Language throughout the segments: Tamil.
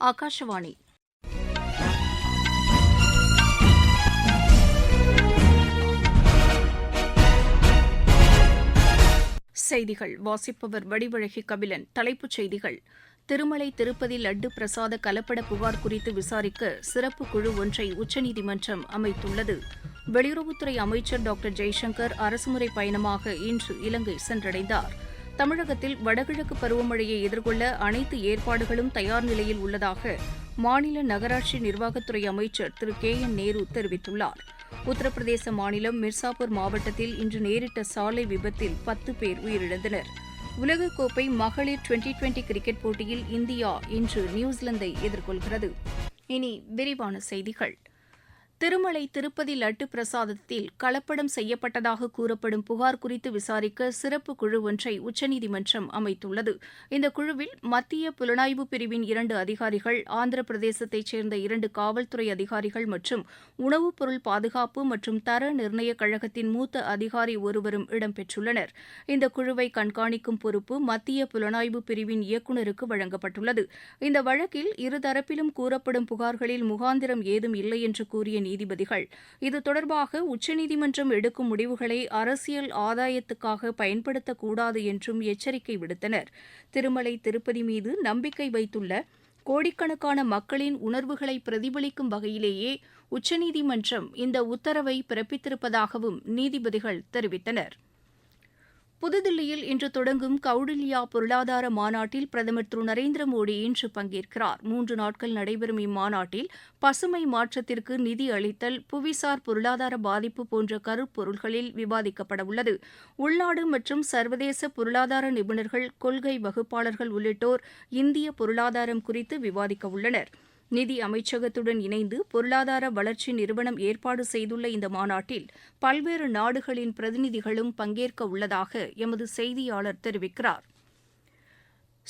ஆகாஷவாணி செய்திகள். வாசிப்பவர் வடிவழகி கபிலன். தலைப்புச் செய்திகள். திருமலை திருப்பதி லட்டு பிரசாத கலப்பட புகார் குறித்து விசாரிக்க சிறப்பு குழு ஒன்றை உச்சநீதிமன்றம் அமைத்துள்ளது. வெளியுறவுத்துறை அமைச்சர் டாக்டர் ஜெய்சங்கர் அரசுமுறை பயணமாக இன்று இலங்கை சென்றடைந்தார். தமிழகத்தில் வடகிழக்கு பருவமழையை எதிர்கொள்ள அனைத்து ஏற்பாடுகளும் தயார் நிலையில் உள்ளதாக மாநில நகராட்சி நிர்வாகத்துறை அமைச்சர் திரு கே என் நேரு தெரிவித்துள்ளார். உத்தரப்பிரதேச மாநிலம் மிர்சாபூர் மாவட்டத்தில் இன்று நேரிட்ட சாலை விபத்தில் பத்து பேர் உயிரிழந்தனர். உலகக்கோப்பை மகளிர் டுவெண்டி டுவெண்டி கிரிக்கெட் போட்டியில் இந்தியா இன்று நியூசிலாந்தை எதிர்கொள்கிறது. இனி விரிவான செய்திகள். திருமலை திருப்பதி லட்டு பிரசாதத்தில் கலப்படம் செய்யப்பட்டதாக கூறப்படும் புகார் குறித்து விசாரிக்க சிறப்பு குழு ஒன்றை உச்சநீதிமன்றம் அமைத்துள்ளது. இந்த குழுவில் மத்திய புலனாய்வு பிரிவின் இரண்டு அதிகாரிகள் ஆந்திர பிரதேசத்தைச் சேர்ந்த இரண்டு காவல்துறை அதிகாரிகள் மற்றும் உணவுப் பொருள் பாதுகாப்பு மற்றும் தர நிர்ணய கழகத்தின் மூத்த அதிகாரி ஒருவரும் இடம்பெற்றுள்ளனர். இந்த குழுவை கண்காணிக்கும் பொறுப்பு மத்திய புலனாய்வு பிரிவின் இயக்குநருக்கு வழங்கப்பட்டுள்ளது. இந்த வழக்கில் இருதரப்பிலும் கூறப்படும் புகார்களில் முகாந்திரம் ஏதும் இல்லை என்று கூறிய நீதிபதிகள். இது தொடர்பாக உச்சநீதிமன்றம் எடுக்கும் முடிவுகளை அரசியல் ஆதாயத்துக்காக பயன்படுத்தக்கூடாது என்றும் எச்சரிக்கை விடுத்தனர். திருமலை திருப்பதி மீது நம்பிக்கை வைத்துள்ள கோடிக்கணக்கான மக்களின் உணர்வுகளை பிரதிபலிக்கும் வகையிலேயே உச்சநீதிமன்றம் இந்த உத்தரவை பிறப்பித்திருப்பதாகவும் நீதிபதிகள் தெரிவித்தனா் புதுதில்லியில் இன்று தொடங்கும் கவுடில்யா பொருளாதார மாநாட்டில் பிரதமர் திரு நரேந்திர மோடி இன்று பங்கேற்கிறார். மூன்று நாட்கள் நடைபெறும் இம்மாநாட்டில் பசுமை மாற்றத்திற்கு நிதி அளித்தல் புவிசார் பொருளாதார பாதிப்பு போன்ற கருப்பொருள்களில் விவாதிக்கப்படவுள்ளது உள்நாடு மற்றும் சர்வதேச பொருளாதார நிபுணர்கள் கொள்கை வகுப்பாளர்கள் உள்ளிட்டோர் இந்திய பொருளாதாரம் குறித்து விவாதிக்கவுள்ளனா் நிதி அமைச்சகத்துடன் இணைந்து பொருளாதார வளர்ச்சி நிறுவனம் ஏற்பாடு செய்துள்ள இந்த மாநாட்டில் பல்வேறு நாடுகளின் பிரதிநிதிகளும் பங்கேற்க உள்ளதாக எமது செய்தியாளர் தெரிவிக்கிறார்.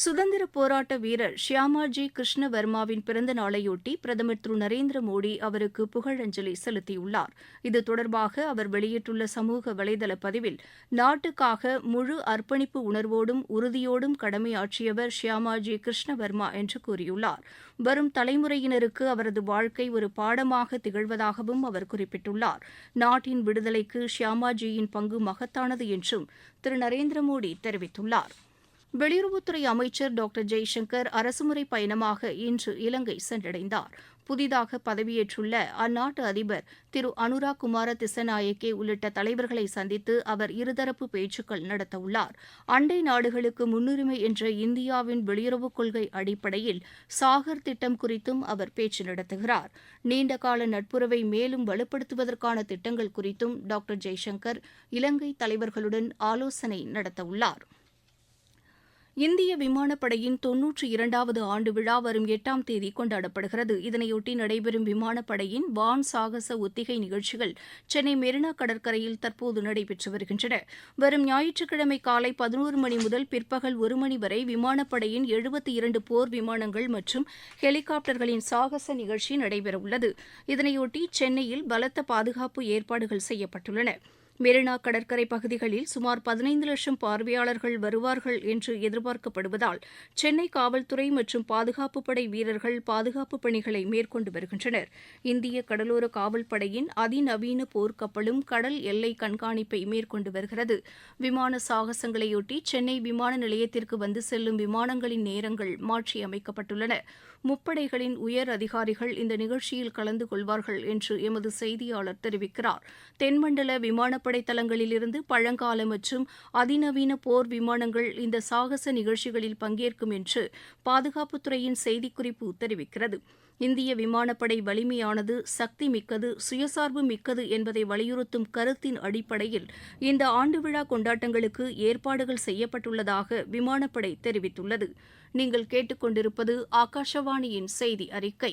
சுதந்திர போராட்ட வீரர் ஷியாமாஜி கிருஷ்ணவர்மாவின் பிறந்த நாளையொட்டி பிரதமர் திரு நரேந்திர மோடி அவருக்கு புகழஞ்சலி செலுத்தியுள்ளார். இது தொடர்பாக அவர் வெளியிட்டுள்ள சமூக வலைதள பதிவில் நாட்டுக்காக முழு அர்ப்பணிப்பு உணர்வோடும் உறுதியோடும் கடமையாற்றியவர் ஷியாமாஜி கிருஷ்ணவர்மா என்று கூறியுள்ளார். வரும் தலைமுறையினருக்கு அவரது வாழ்க்கை ஒரு பாடமாக திகழ்வதாகவும் அவர் குறிப்பிட்டுள்ளார். நாட்டின் விடுதலைக்கு ஷியாமாஜியின் பங்கு மகத்தானது என்றும் திரு நரேந்திர மோடி தெரிவித்துள்ளார். வெளியுறவுத்துறை அமைச்சர் டாக்டர் ஜெய்சங்கர் அரசுமுறை பயணமாக இன்று இலங்கை சென்றடைந்தார். புதிதாக பதவியேற்றுள்ள அந்நாட்டு அதிபர் திரு அனுராக் குமார திசநாயக்கே உள்ளிட்ட தலைவர்களை சந்தித்து அவர் இருதரப்பு பேச்சுக்கள் நடத்தவுள்ளார். அண்டை நாடுகளுக்கு முன்னுரிமை என்ற இந்தியாவின் வெளியுறவுக் கொள்கை அடிப்படையில் சாகர் திட்டம் குறித்தும் அவர் பேச்சு நடத்துகிறார். நீண்டகால நட்புறவை மேலும் வலுப்படுத்துவதற்கான திட்டங்கள் குறித்தும் டாக்டர் ஜெய்சங்கர் இலங்கை தலைவர்களுடன் ஆலோசனை நடத்தவுள்ளார். இந்திய விமானப்படையின் தொன்னூற்றி இரண்டாவது ஆண்டு விழா வரும் எட்டாம் தேதி கொண்டாடப்படுகிறது. இதனையொட்டி நடைபெறும் விமானப்படையின் வான் சாகச ஒத்திகை நிகழ்ச்சிகள் சென்னை மெரினா கடற்கரையில் தற்போது நடைபெற்று வருகின்றன. வரும் ஞாயிற்றுக்கிழமை காலை பதினோரு மணி முதல் பிற்பகல் ஒரு மணி வரை விமானப்படையின் எழுபத்தி இரண்டு போர் விமானங்கள் மற்றும் ஹெலிகாப்டர்களின் சாகச நிகழ்ச்சி நடைபெறவுள்ளது. இதனையொட்டி சென்னையில் பலத்த பாதுகாப்பு ஏற்பாடுகள் செய்யப்பட்டுள்ளன. மெரினா கடற்கரை பகுதிகளில் சுமார் பதினைந்து லட்சம் பார்வையாளர்கள் வருவார்கள் என்று எதிர்பார்க்கப்படுவதால் சென்னை காவல்துறை மற்றும் பாதுகாப்பு படை வீரர்கள் பாதுகாப்பு பணிகளை மேற்கொண்டு வருகின்றனர். இந்திய கடலோர காவல்படையின் அதிநவீன போர்க்கப்பலும் கடல் எல்லை கண்காணிப்பை மேற்கொண்டு வருகிறது. விமான சாகசங்களையொட்டி சென்னை விமான நிலையத்திற்கு வந்து செல்லும் விமானங்களின் நேரங்கள் மாற்றியமைக்கப்பட்டுள்ளன. முப்படைகளின் உயர் அதிகாரிகள் இந்த நிகழ்ச்சியில் கலந்து கொள்வார்கள் என்று எமது செய்தியாளர் தெரிவிக்கிறார். தென்மண்டல விமானப்படை தளங்களிலிருந்து பழங்கால மற்றும் அதிநவீன போர் விமானங்கள் இந்த சாகச நிகழ்ச்சிகளில் பங்கேற்கும் என்று பாதுகாப்புத்துறையின் செய்திக்குறிப்பு தெரிவிக்கிறது. இந்திய விமானப்படை வலிமையானது சக்தி மிக்கது சுயசார்பு மிக்கது என்பதை வலியுறுத்தும் கருத்தின் அடிப்படையில் இந்த ஆண்டு விழா கொண்டாட்டங்களுக்கு ஏற்பாடுகள் செய்யப்பட்டுள்ளதாக விமானப்படை தெரிவித்துள்ளது. நீங்கள் கேட்டுக்கொண்டிருப்பது ஆகாஷவாணியின் செய்தி அறிக்கை.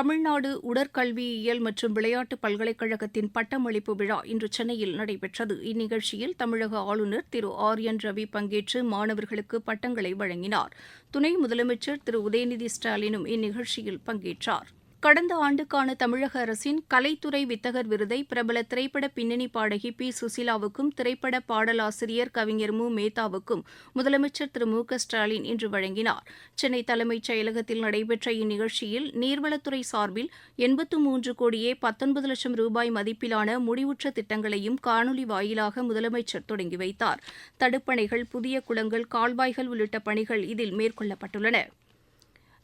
தமிழ்நாடு உடற்கல்வியியல் மற்றும் விளையாட்டு பல்கலைக்கழகத்தின் பட்டமளிப்பு விழா இன்று சென்னையில் நடைபெற்றது. இந்நிகழ்ச்சியில் தமிழக ஆளுநர் திரு ஆர் என் ரவி பங்கேற்று மாணவர்களுக்கு பட்டங்களை வழங்கினார். துணை முதலமைச்சர் திரு உதயநிதி ஸ்டாலினும் இந்நிகழ்ச்சியில் பங்கேற்றார். கடந்த ஆண்டுக்கான தமிழக அரசின் கலைத்துறை வித்தகர் விருதை பிரபல திரைப்பட பின்னணி பாடகி பி. சுசீலாவுக்கும் திரைப்பட பாடலாசிரியர் கவிஞர் மு. மேத்தாவுக்கும் முதலமைச்சர் திரு. மு. க. ஸ்டாலின் இன்று வழங்கினார். சென்னை தலைமைச் செயலகத்தில் நடைபெற்ற இந்நிகழ்ச்சியில் நீர்வளத்துறை சார்பில் எண்பத்து மூன்று கோடியே பத்தொன்பது லட்சம் ரூபாய் மதிப்பிலான முடிவுற்ற திட்டங்களையும் காணொலி வாயிலாக முதலமைச்சர் தொடங்கி வைத்தார். தடுப்பணைகள் புதிய குளங்கள் கால்வாய்கள் உள்ளிட்ட பணிகள் இதில் மேற்கொள்ளப்பட்டுள்ளன.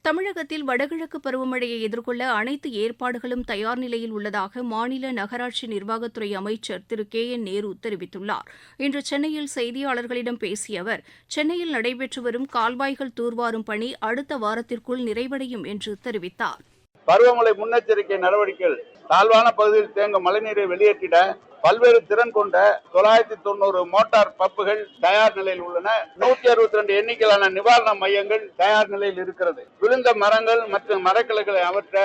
தமிழகத்தில் வடகிழக்கு பருவமழையை எதிர்கொள்ள அனைத்து ஏற்பாடுகளும் தயார் நிலையில் உள்ளதாக மாநில நகராட்சி நிர்வாகத்துறை அமைச்சர் திரு கே என் நேரு தெரிவித்துள்ளார். இன்று சென்னையில் செய்தியாளர்களிடம் பேசிய அவர் சென்னையில் நடைபெற்று வரும் கால்வாய்கள் தூர்வாரும் பணி அடுத்த வாரத்திற்குள் நிறைவடையும் என்று தெரிவித்தார். பருவமழை முன்னெச்சரிக்கை நடவடிக்கைகள் தாழ்வான பகுதியில் தேங்கும் மழைநீரை வெளியேற்றிட பல்வேறு திறன் கொண்ட தொள்ளாயிரத்தி தொண்ணூறு மோட்டார் பப்புகள் தயார் நிலையில் உள்ளன. நூற்றி அறுபத்தி ரெண்டு எண்ணிக்கையிலான நிவாரண மையங்கள் தயார் நிலையில் இருக்கிறது. விழுந்த மரங்கள் மற்றும் மரக்கிளைகளை அகற்ற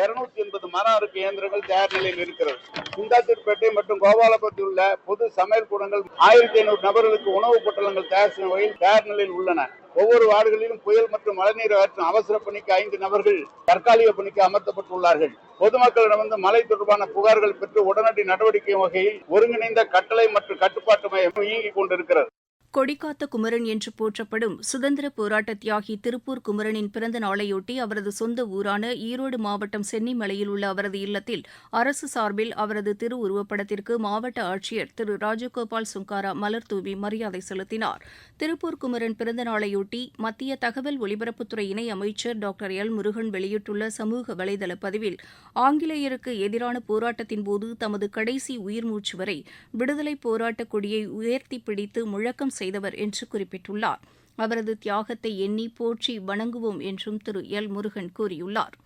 இருநூத்தி எண்பது மர அறுக்கு இயந்திரங்கள் தயார் நிலையில் இருக்கிறது. குந்தாத்திற்பேட்டை மற்றும் கோபாலபுரத்தில் உள்ள பொது சமையல் கூடங்கள் ஆயிரத்தி ஐநூறு நபர்களுக்கு உணவுப் பொட்டலங்கள் தயார் செய்யும் வகையில் தயார் நிலையில் உள்ளன. ஒவ்வொரு வார்டுகளிலும் புயல் மற்றும் மழைநீர் அகற்றும் அவசர பணிக்கு ஐந்து நபர்கள் தற்காலிக பணிக்கு அமர்த்தப்பட்டுள்ளார்கள். பொதுமக்களிடமிருந்து மழை தொடர்பான புகார்கள் பெற்று உடனடி நடவடிக்கை வகையில் ஒருங்கிணைந்த கட்டளை மற்றும் கட்டுப்பாட்டு மையம் இயங்கிக் கொண்டிருக்கிறது. கொடிக்காத்த குமரன் என்று போற்றப்படும் சுதந்திர போராட்ட தியாகி திருப்பூர் குமரனின் பிறந்த நாளையொட்டி அவரது சொந்த ஊரான ஈரோடு மாவட்டம் சென்னிமலையில் உள்ள அவரது இல்லத்தில் அரசு சார்பில் அவரது திருவுருவப்படத்திற்கு மாவட்ட ஆட்சியர் திரு ராஜகோபால் சுங்காரா மலர் தூவி மரியாதை செலுத்தினார். திருப்பூர் குமரன் பிறந்த நாளையொட்டி மத்திய தகவல் ஒலிபரப்புத்துறை இணை அமைச்சர் டாக்டர் எல் முருகன் வெளியிட்டுள்ள சமூக வலைதள பதிவில் ஆங்கிலேயருக்கு எதிரான போராட்டத்தின் போது தமது கடைசி உயிர் மூச்சு வரை விடுதலை போராட்டக் கொடியை உயர்த்தி பிடித்து முழக்கம் செய்தவர் என்று குறிப்பிட்டுள்ளார். அவரது தியாகத்தை எண்ணி போற்றி வணங்குவோம் என்றும் திரு எல் முருகன் கூறியுள்ளார்.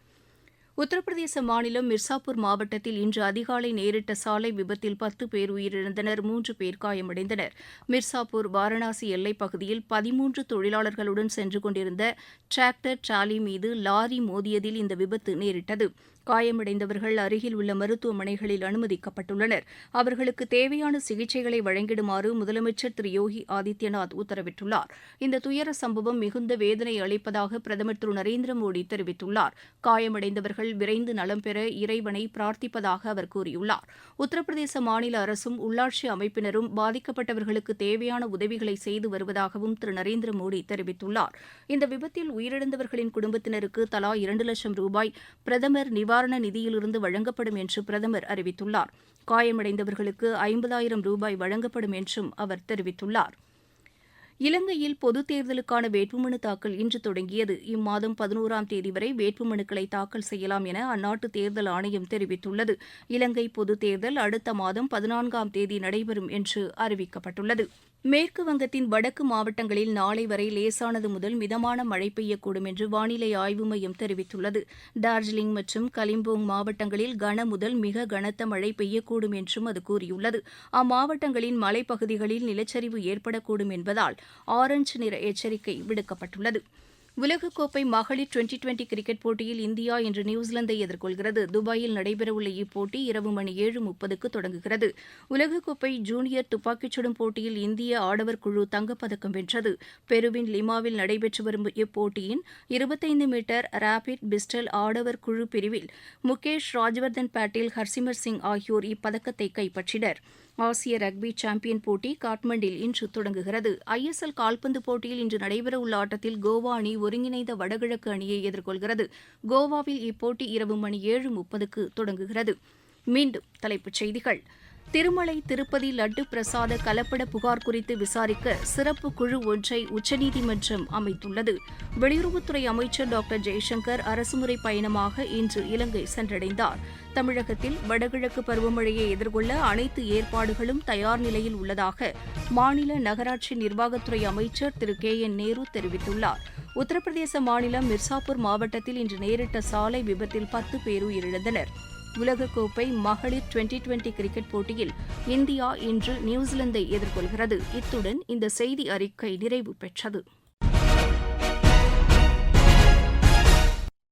உத்தரப்பிரதேச மாநிலம் மிர்சாப்பூர் மாவட்டத்தில் இன்று அதிகாலை நேரிட்ட சாலை விபத்தில் பத்து பேர் உயிரிழந்தனர் மூன்று பேர் காயமடைந்தனர். மிர்சாப்பூர் வாரணாசி எல்லைப் பகுதியில் பதிமூன்று தொழிலாளர்களுடன் சென்று கொண்டிருந்த டிராக்டர் டிராலி மீது லாரி மோதியதில் இந்த விபத்து நேரிட்டது. காயமடைந்தவர்கள் அருகில் உள்ள மருத்துவமனைகளில் அனுமதிக்கப்பட்டுள்ளனர். அவர்களுக்கு தேவையான சிகிச்சைகளை வழங்கிடுமாறு முதலமைச்சர் திரு யோகி ஆதித்யநாத் உத்தரவிட்டுள்ளார். இந்த துயர சம்பவம் மிகுந்த வேதனை அளிப்பதாக பிரதமர் திரு நரேந்திர மோடி தெரிவித்துள்ளார். காயமடைந்தவர்கள் விரைந்து நலம் பெற இறைவனை பிரார்த்திப்பதாக அவர் கூறியுள்ளார். உத்தரப்பிரதேச மாநில அரசும் உள்ளாட்சி அமைப்பினரும் பாதிக்கப்பட்டவர்களுக்கு தேவையான உதவிகளை செய்து வருவதாகவும் திரு. நரேந்திர மோடி தெரிவித்துள்ளார். இந்த விபத்தில் உயிரிழந்தவர்களின் குடும்பத்தினருக்கு தலா இரண்டு லட்சம் ரூபாய் பிரதமர் நிவாரண நிதியிலிருந்து வழங்கப்படும் என்று பிரதமர் அறிவித்துள்ளார். காயமடைந்தவர்களுக்கு ஐம்பதாயிரம் ரூபாய் வழங்கப்படும் என்றும் அவர் தெரிவித்துள்ளார். இலங்கையில் பொதுத் தேர்தலுக்கான வேட்புமனு தாக்கல் இன்று தொடங்கியது. இம்மாதம் பதினோராம் தேதி வரை வேட்புமனுக்களை தாக்கல் செய்யலாம் என அந்நாட்டு தேர்தல் ஆணையம் தெரிவித்துள்ளது. இலங்கை பொதுத் தேர்தல் அடுத்த மாதம் பதினான்காம் தேதி நடைபெறும் என்று அறிவிக்கப்பட்டுள்ளது. மேற்கு வங்கத்தின் வடக்கு மாவட்டங்களில் நாளை வரை லேசானது முதல் மிதமான மழை பெய்யக்கூடும் என்று வானிலை ஆய்வு மையம் தெரிவித்துள்ளது. டார்ஜிலிங் மற்றும் கலிம்போங் மாவட்டங்களில் கன முதல் மிக கனத்த மழை பெய்யக்கூடும் என்றும் அது கூறியுள்ளது. அம்மாவட்டங்களின் மலைப்பகுதிகளில் நிலச்சரிவு ஏற்படக்கூடும் என்பதால் ஆரஞ்ச் நிற எச்சரிக்கை விடுக்கப்பட்டுள்ளது. உலகக்கோப்பை மகளிர் டுவெண்டி டுவெண்டி கிரிக்கெட் போட்டியில் இந்தியா இன்று நியூசிலாந்தை எதிர்கொள்கிறது. துபாயில் நடைபெறவுள்ள இப்போட்டி இரவு மணி ஏழு முப்பதுக்கு தொடங்குகிறது. உலகக்கோப்பை ஜூனியர் துப்பாக்கிச் சுடும் போட்டியில் இந்திய ஆடவர் குழு தங்கப்பதக்கம் வென்றது. பெருவின் லிமாவில் நடைபெற்று வரும் இப்போட்டியின் இருபத்தைந்து மீட்டர் ரேபிட் பிஸ்டல் ஆடவர் குழு பிரிவில் முகேஷ் ராஜ்வர்தன் பாட்டீல் ஹர்சிமர் சிங் ஆகியோர் இப்பதக்கத்தை கைப்பற்றினர். ஆசிய ரக்பி சாம்பியன் போட்டி காட்மண்டில் இன்று தொடங்குகிறது. ஐஎஸ்எல் கால்பந்து போட்டியில் இன்று நடைபெறவுள்ள ஆட்டத்தில் கோவா அணி ஒருங்கிணைந்த வடகிழக்கு அணியை எதிர்கொள்கிறது. கோவாவில் இப்போட்டி இரவு மணி ஏழு முப்பதுக்கு தொடங்குகிறது. மீண்டும் தலைப்புச் செய்திகள். திருமலை திருப்பதி லட்டு பிரசாத கலப்பட புகார் குறித்து விசாரிக்க சிறப்பு குழு ஒன்றை உச்சநீதிமன்றம் அமைத்துள்ளது. வெளியுறவுத்துறை அமைச்சர் டாக்டர் ஜெய்சங்கர் அரசுமுறை பயணமாக இன்று இலங்கை சென்றடைந்தார். தமிழகத்தில் வடகிழக்கு பருவமழையை எதிர்கொள்ள அனைத்து ஏற்பாடுகளும் தயார் நிலையில் உள்ளதாக மாநில நகராட்சி நிர்வாகத்துறை அமைச்சர் திரு. கே. என். நேரு தெரிவித்துள்ளார். உத்தரப்பிரதேச மாநிலம் மிர்சாப்பூர் மாவட்டத்தில் இன்று நேரிட்ட சாலை விபத்தில் பத்து பேர் உயிரிழந்தனர். உலகக்கோப்பை மகளிர் டுவெண்டி டுவெண்டி கிரிக்கெட் போட்டியில் இந்தியா இன்று நியூசிலாந்தை எதிர்கொள்கிறது. இத்துடன் இந்த செய்தி அறிக்கை நிறைவு பெற்றது.